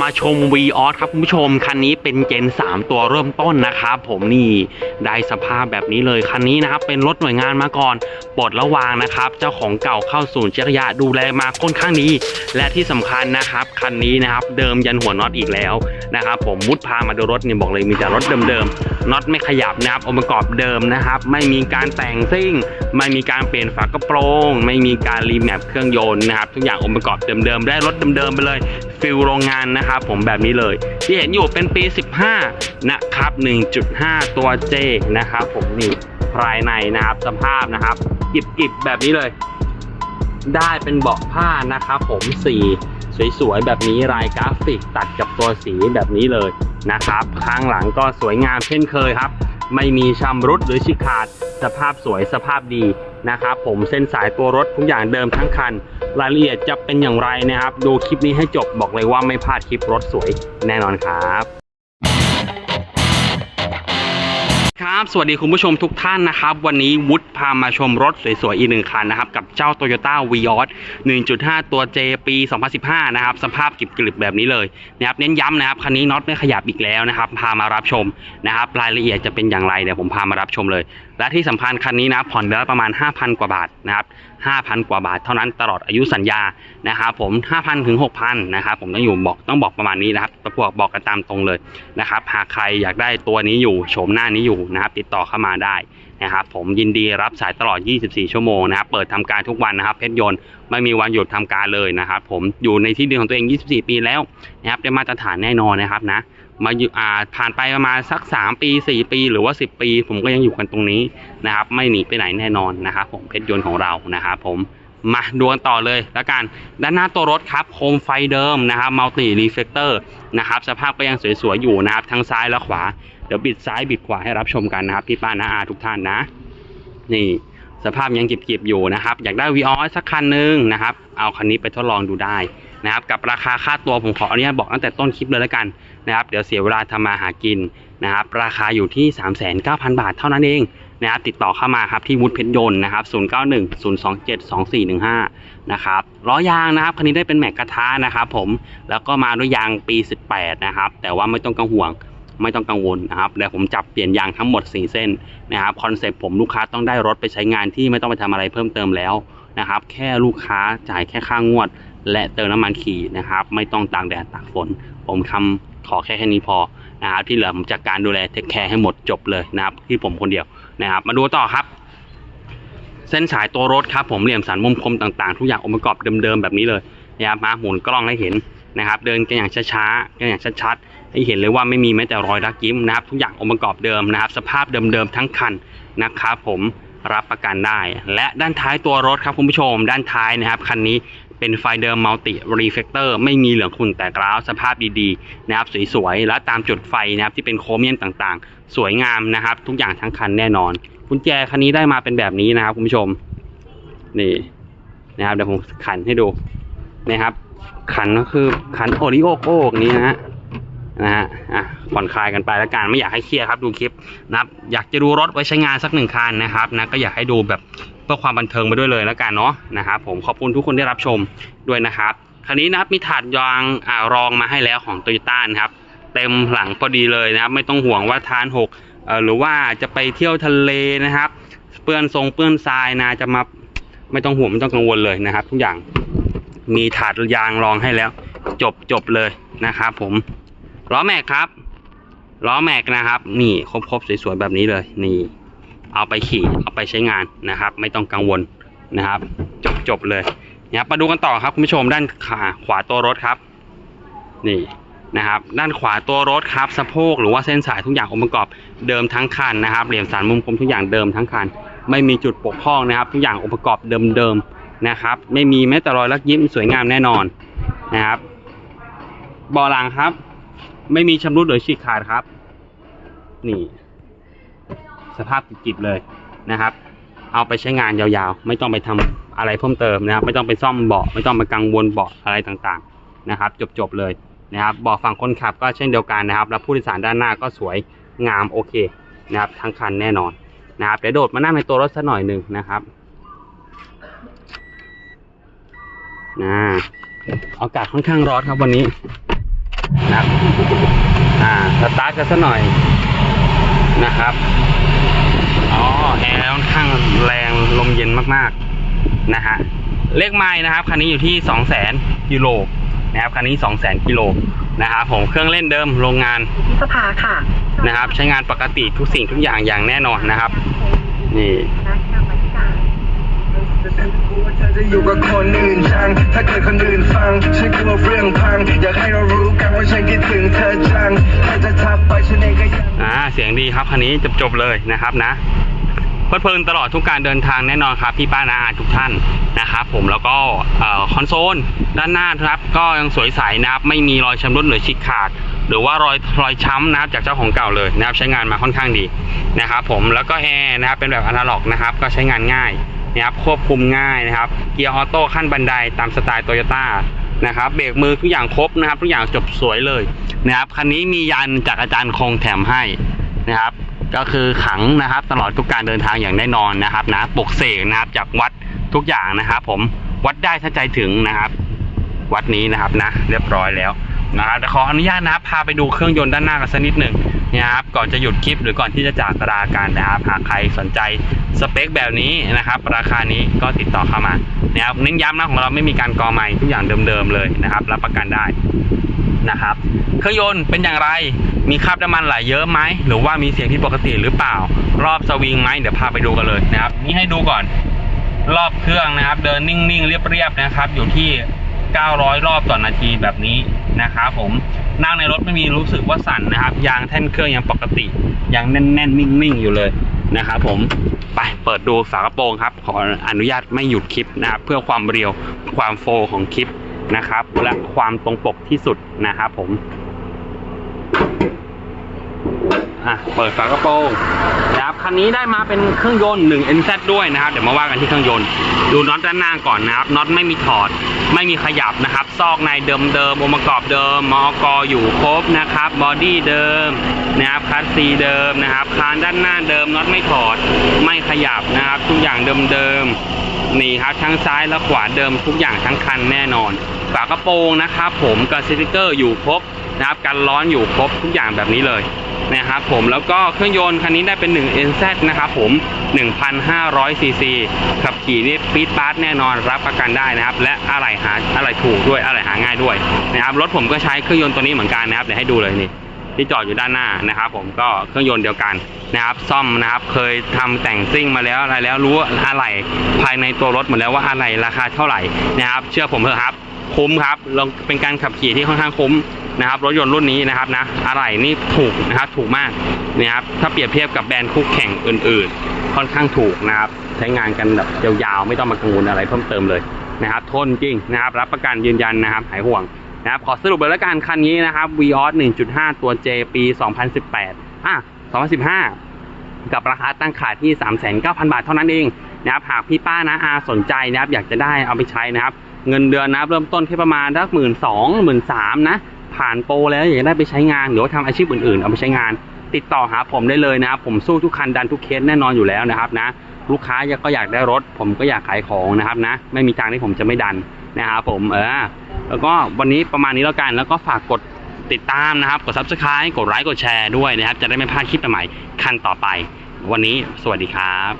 มาชม v ีออสครับคุณผู้ชม คันนี้เป็นเจน 3 ตัวเริ่มต้นนะครับผมนี่ได้สภาพแบบนี้เลย คันนี้นะครับเป็นรถหน่วยงานมาก่อนปลดระวางนะครับ เจ้าของเก่าเข้าศูนย์เช็คระยะดูแลมาค่อนข้างดี และที่สำคัญนะครับ คันนี้นะครับเดิมยันหัวน็อตอีกแล้วนะครับผมมุดพามาดูรถเนี่ยบอกเลยมีแต่รถเดิมๆน็อตไม่ขยับนะครับองค์ประกอบเดิมนะครับ ไม่มีการแต่งซิ่ง ไม่มีการเปลี่ยนฝากระโปรง ไม่มีการรีแมปเครื่องยนต์นะครับทุกอย่างองค์ประกอบเดิมๆได้รถเดิมๆไปเลยฟิลโรงงานนะครับผมแบบนี้เลย ที่เห็นอยู่เป็นปี 15 นะครับ 1.5 ตัว J นะครับผมนี่ภายในนะครับสภาพนะครับกิบๆแบบนี้เลย ได้เป็นเบาะผ้านะครับผมสีสวยๆแบบนี้ลายกราฟิกตัดกับตัวสีแบบนี้เลยนะครับ ข้างหลังก็สวยงามเช่นเคยครับ ไม่มีชำรุดหรือฉีกขาด สภาพสวยสภาพดีนะครับผมเส้นสายตัวรถทุกอย่างเดิมทั้งคัน รายละเอียดจะเป็นอย่างไรนะครับ ดูคลิปนี้ให้จบบอกเลยว่าไม่พลาดคลิปรถสวยแน่นอนครับ ครับสวัสดีคุณผู้ชมทุกท่านนะครับ วันนี้วุฒิพามาชมรถสวยๆ อีกหนึ่งคันนะครับ กับเจ้า Toyota v ีออส1.5 ตัว J ปี 2015 นะครับ สภาพกริบๆแบบนี้เลยนะครับเน้นย้ำนะครับ คันนี้น็อตไม่ขยับอีกแล้วนะครับ พามารับชมนะครับ รายละเอียดจะเป็นอย่างไรเดี๋ยวผมพามารับชมเลยและที่สำคัญคันนี้นะผ่อนเดือนละประมาณ 5,000 กว่าบาทนะครับ 5,000 กว่าบาทเท่านั้นตลอดอายุสัญญานะครับผม 5,000 ถึง 6,000 นะครับผมต้องอยู่บอกต้องบอกประมาณนี้นะครับประกวบอกกันตามตรงเลยนะครับ หากใครอยากได้ตัวนี้อยู่โฉมหน้านี้อยู่นะครับ ติดต่อเข้ามาได้นะครับผมยินดีรับสายตลอด 24 ชั่วโมงนะครับ เปิดทำการทุกวันนะครับ เพชรยนต์ไม่มีวันหยุดทำการเลยนะครับ ผมอยู่ในที่ดินของตัวเอง 24 ปีแล้วนะครับได้มาตรฐานแน่นอนนะครับนะ มาอยู่อ่าผ่านไปประมาณสัก 3 ปี 4 ปี หรือว่า 10 ปี ผมก็ยังอยู่กันตรงนี้นะครับ ไม่หนีไปไหนแน่นอนนะครับผมเพชรยนต์ของเรานะครับผมมาดูกันต่อเลยแล้วกันด้านหน้าตัวรถครับโคมไฟเดิมนะครับมัลติรีเฟกเตอร์นะครับสภาพก็ยังสวยๆอยู่นะครับทั้งซ้ายและขวา เดี๋ยวบิดซ้ายบิดขวาให้รับชมกันนะครับพี่ป้านาอาทุกท่านนะ นี่สภาพยังเกิบๆอยู่นะครับ อยากได้ v ีออสักคันหนึ่งนะครับ เอาคันนี้ไปทดลองดูได้ นะครับกับราคาค่าตัวผมขออนุญาตบอกตั้งแต่ต้นคลิปเลยแล้วกันนะครับเดี๋ยวเสียเวลาทำมาหากินนะครับราคาอยู่ที่ 39,000 บาทเท่านั้นเองนะครับติดต่อเข้ามาครับที่วุฒิเพชรยนต์นะครับ0910272415นะครับล้อยางนะครับคันนี้ได้เป็นแม็กกระทะนะครับผมแล้วก็มาด้วยยางปี 18 นะครับ แต่ว่าไม่ต้องกังวงไม่ต้องกังวลนะครับเดี๋ยวผมจับเปลี่ยนยางทั้งหมด 4 เส้นนะครับคอนเซปต์ผมลูกค้าต้องได้รถไปใช้งานที่ไม่ต้องไปทำอะไรเพิ่มเติมแล้วนะครับแค่ลูกค้าจ่ายแค่ค่างวด และเติมน้ำมันขี่นะครับ ไม่ต้องตากแดดตากฝน ผมทำขอแค่แค่นี้พอนะครับที่เหลือผมจัดการดูแลเทคแคร์ให้หมดจบเลยนะครับ ที่ผมคนเดียวนะครับ มาดูต่อครับ เส้นสายตัวรถครับผมเหลี่ยมสันมุมคมต่างๆ ทุกอย่างองค์ประกอบเดิมๆแบบนี้เลยนะครับมาหมุนกล้องให้เห็นนะครับ เดินกันอย่างช้าๆกันอย่างชัดๆให้เห็นเลยว่าไม่มีแม้แต่รอยรักยิ้มนะครับ ทุกอย่างองค์ประกอบเดิมนะครับ สภาพเดิมๆทั้งคันนะครับผมรับประกันได้ และด้านท้ายตัวรถครับคุณผู้ชม ด้านท้ายนะครับคันนี้ เป็นไฟเดิมมัลติรีเฟกเตอร์ไม่มีเหลืองขุ่นแต่กร้าวสภาพดีๆนะครับสวยๆ และตามจุดไฟนะครับที่เป็นโครเมียมต่างๆ สวยงามนะครับ ทุกอย่างทั้งคันแน่นอนกุญแจคันนี้ได้มาเป็นแบบนี้นะครับคุณผู้ชมนี่นะครับเดี๋ยวผมขันให้ดูนะครับขันก็คือขันโอริโอโก้นี้นะฮะ นะฮะอะผ่อนคลายกันไปแล้วกันไม่อยากให้เครียดครับดูคลิปนะครับอยากจะดูรถไว้ใช้งานสักหนึ่งคันนะครับนะก็อยากให้ดูแบบเพื่อความบันเทิงไปด้วยเลยแล้วกันเนาะนะครับผมขอบคุณทุกคนที่รับชมด้วยนะครับคันนี้นะครับมีถาดยางอ่ารองมาให้แล้วของโตโยต้านะครับเต็มหลังพอดีเลยนะครับ ไม่ต้องห่วงว่าทานหกเอ่อหรือว่าจะไปเที่ยวทะเลนะครับ เปื้อนทรงเปื้อนทรายนะจะมาไม่ต้องห่วงไม่ต้องกังวลเลยนะครับ ทุกอย่างมีถาดยางรองให้แล้ว จบจบเลยนะครับผม ล้อแม็กครับล้อแม็กนะครับ นี่ครบครบสวยๆแบบนี้เลย นี่ เอาไปขี่เอาไปใช้งานนะครับ ไม่ต้องกังวลนะครับ จบจบเลยนะครับมาดูกันต่อครับคุณผู้ชมด้านขาขวาตัวรถครับ นี่นะครับ ด้านขวาตัวรถครับสะโพกหรือว่าเส้นสายทุกอย่างองค์ประกอบเดิมทั้งคันนะครับ เหลี่ยมสันมุมคมทุกอย่างเดิมทั้งคัน ไม่มีจุดปกพร่องนะครับ ทุกอย่างองค์ประกอบเดิมๆนะครับ ไม่มีแม้แต่รอยลักยิ้มสวยงามแน่นอนนะครับบาะหลังครับ ไม่มีชำรุดหรือฉีกขาดครับ นี่ สภาพกิบๆเลยนะครับ เอาไปใช้งานยาวๆ ไม่ต้องไปทำอะไรเพิ่มเติมนะครับ ไม่ต้องไปซ่อมเบาะไม่ต้องไปกังวลเบาะอะไรต่างๆนะครับ จบๆเลยนะครับเบาะฝั่งคนขับก็เช่นเดียวกันนะครับ แล้วผู้โดยสารด้านหน้าก็สวยงามโอเคนะครับ ทั้งคันแน่นอนนะครับเดี๋ยวโดดมานั่งในตัวรถสักหน่อยหนึ่งนะครับนะอากาศค่อนข้างร้อนครับวันนี้ สตาร์ทกันสักหน่อยนะครับ อ๋อ แอร์ค่อนข้างแรงลมเย็นมากๆ นะฮะ เลขไม้นะครับคันนี้อยู่ที่ 2 0 0 0 0 0กิโลนะครับคันนี้ 2 0 0 0 0 0กิโลนะครับผมเครื่องเล่นเดิมโรงงานสภาค่ะนะครับ ใช้งานปกติทุกสิ่งทุกอย่างอย่างแน่นอนนะครับ นี่ คณะกรรมาธิการ เธอจะอยู่กับคนอื่นจัง ถ้าเกิดคนอื่นฟัง ฉันกลัวเรื่องพัง อยากให้เรารู้กันว่าฉันคิดถึงเธอจังเธอจะทักไปฉันเองก็ยัง อ่าเสียงดีครับคันนี้จบๆเลยนะครับนะเพลิดเพลินตลอดทุกการเดินทางแน่นอนครับพี่ป้านาอาทุกท่านนะครับผมแล้วก็เอ่อคอนโซลด้านหน้าครับก็ยังสวยใสนะครับไม่มีรอยชำรุดหรือฉีกขาด หรือว่ารอยรอยช้ำนะครับจากเจ้าของเก่าเลยนะครับใช้งานมาค่อนข้างดีนะครับผมแล้วก็แอร์นะครับเป็นแบบอนาล็อกนะครับก็ใช้งานง่าย นะครับควบคุมง่ายนะครับ เกียร์ออโต้ขั้นบันไดตามสไตล์โตโยต้านะครับเบรกมือทุกอย่างครบนะครับ ทุกอย่างจบสวยเลยนะครับคันนี้มียันจากอาจารย์คงแถมให้นะครับ ก็คือขังนะครับ ตลอดทุกการเดินทางอย่างแน่นอนนะครับนะปกเสกนะครับจากวัดทุกอย่างนะครับ ผมวัดได้ถ้าใจถึงนะครับ วัดนี้นะครับนะ เรียบร้อยแล้ว นะครับแต่ขออนุญาตนะพาไปดูเครื่องยนต์ด้านหน้ากันสักนิดหนึ่งนะครับก่อนจะหยุดคลิปหรือก่อนที่จะจากราการนะครับหากใครสนใจสเปคแบบนี้นะครับ ราคานี้ก็ติดต่อเข้ามานะครับเน้นย้ำนะของเราไม่มีการกอใหม่ทุกอย่างเดิมๆเลยนะครับรับประกันได้นะครับ เครื่องยนต์เป็นอย่างไรมีคราบน้ำมันไหลเยอะไหมหรือว่ามีเสียงที่ปกติหรือเปล่า รอบสวิงไหมเดี๋ยวพาไปดูกันเลยนะครับ นี่ให้ดูก่อน รอบเครื่องนะครับ เดินนิ่งๆเรียบๆนะครับ อยู่ที่ 900 รอบต่อนาทีแบบนี้นะครับผมนั่งในรถไม่มีรู้สึกว่าสั่นนะครับ ยางแท่นเครื่องยังปกติยังแน่นๆ นิ่งๆ อยู่เลยนะครับผมไปเปิดดูฝากระโปรงครับ ขออนุญาตไม่หยุดคลิปนะครับเพื่อความเรียวความโฟลของคลิปนะครับ และความตรงปกที่สุดนะครับผม อะเปิดฝากระโปรงนะครับคันนี้ได้มาเป็นเครื่องยนต์ 1 NZ ด้วยนะครับ เดี๋ยวมาว่ากันที่เครื่องยนต์ ดูน็อตด้านหน้าก่อนนะครับน็อตไม่มีถอด ไม่มีขยับนะครับ ซอกในเดิมเดิมองค์ประกอบเดิมมอกอยู่ครบนะครับบอดี้เดิมนะครับคัสซีเดิมนะครับคานด้านหน้าเดิมน็อตไม่ถอด ไม่ขยับนะครับ ทุกอย่างเดิมเดิมนี่ครับทั้งซ้ายและขวาเดิมทุกอย่างทั้งคันแน่นอน ฝากระโปรงนะครับ ผมกับสติกเกอร์อยู่ครบนะครับกันร้อนอยู่ครบทุกอย่างแบบนี้เลย นะครับผมแล้วก็เครื่องยนต์คันนี้ได้เป็น 1 NZ นะครับผม 1,500 ซีซีขับขี่นี่ปี๊ดปาร์ตแน่นอนรับประกันได้นะครับ และอะไรหาอะไรถูกด้วยอะไรหาง่ายด้วยนะครับรถผมก็ใช้เครื่องยนต์ตัวนี้เหมือนกันนะครับเดี๋ยวให้ดูเลยนี่ที่จอดอยู่ด้านหน้านะครับ ผมก็เครื่องยนต์เดียวกันนะครับ ซ่อมนะครับเคยทำแต่งซิ่งมาแล้วอะไรแล้วรู้อะไรภายในตัวรถหมดแล้วว่าอะไรราคาเท่าไหร่นะครับ เชื่อผมเถอะครับ คุ้มครับลองเป็นการขับขี่ที่ค่อนข้างคุ้ม นะครับรถยนต์รุ่นนี้นะครับนะอะไรนี่ถูกนะครับถูกมากนะครับถ้าเปรียบเทียบกับแบรนด์คู่แข่งอื่น ๆ ค่อนข้างถูกนะครับใช้งานกันแบบยาวๆไม่ต้องมากังวลอะไรเพิ่มเติมเลยนะครับทนจริงนะครับ รับประกันยืนยันนะครับหายห่วงนะครับขอสรุปเลยแล้วกันคันนี้นะครับ v ีออส1.5 ตัว J ปี 2018อะ2015 กับราคาตั้งขายที่ 39,000 บาทเท่านั้นเองนะครับหากพี่ป้านะอาสนใจนะครับอยากจะได้เอาไปใช้นะครับ เงินเดือนนะครับเริ่มต้นแค่ประมาณสักหมื่นสองหมื่นสามนะ ผ่านโปรแล้วอยากได้ไปใช้งานหรือว่าทำอาชีพอื่นๆ เอาไปใช้งาน ติดต่อหาผมได้เลยนะครับ ผมสู้ทุกคันดันทุกเคสแน่นอนอยู่แล้วนะครับนะลูกค้าก็อยากได้รถ ผมก็อยากขายของนะครับนะ ไม่มีทางที่ผมจะไม่ดันนะครับผมเออแล้วก็วันนี้ประมาณนี้แล้วกันแล้วก็ฝากกดติดตามนะครับ กด subscribe กดไลค์กดแชร์ด้วยนะครับ จะได้ไม่พลาดคลิปใหม่ๆคันต่อไป วันนี้สวัสดีครับ